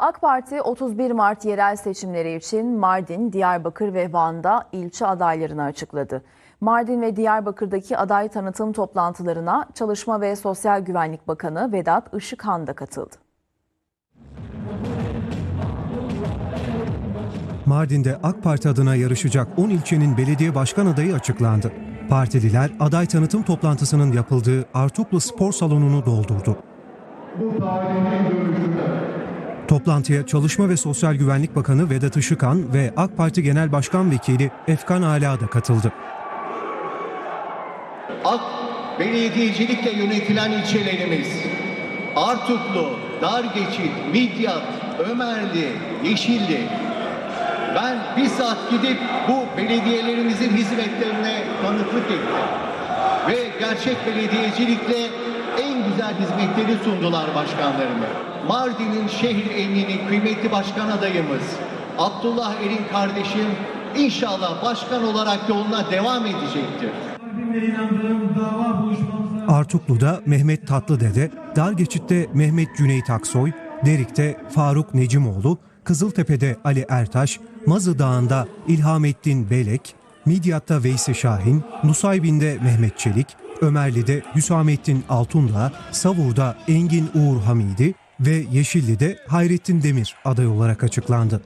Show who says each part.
Speaker 1: AK Parti 31 Mart yerel seçimleri için Mardin, Diyarbakır ve Van'da ilçe adaylarını açıkladı. Mardin ve Diyarbakır'daki aday tanıtım toplantılarına Çalışma ve Sosyal Güvenlik Bakanı Vedat Işıkhan da katıldı.
Speaker 2: Mardin'de AK Parti adına yarışacak 10 ilçenin belediye başkan adayı açıklandı. Partililer aday tanıtım toplantısının yapıldığı Artuklu Spor Salonu'nu doldurdu. Toplantıya Çalışma ve Sosyal Güvenlik Bakanı Vedat Işıkhan ve AK Parti Genel Başkan Vekili Efkan Ala da katıldı.
Speaker 3: AK belediyecilikle yönetilen ilçelerimiz Artuklu, Dargeçit, Midyat, Ömerli, Yeşilli. Ben bizzat gidip bu belediyelerimizin hizmetlerine tanıklık ettim. Ve gerçek belediyecilikle en güzel hizmetleri sundular başkanlarıma. Mardin'in şehir emniyeni kıymetli başkan adayımız Abdullah Erin kardeşim inşallah başkan olarak yoluna devam edecektir.
Speaker 2: Artuklu'da Mehmet Tatlıdede, Dargeçit'te Mehmet Cüneyt Aksoy, Derik'te Faruk Necimoğlu, Kızıltepe'de Ali Ertaş, Mazı Dağı'nda İlhamettin Belek, Midyat'ta Veysi Şahin, Nusaybin'de Mehmet Çelik, Ömerli'de Hüsamettin Altundağ, Savur'da Engin Uğur Hamidi ve Yeşilli'de Hayrettin Demir aday olarak açıklandı.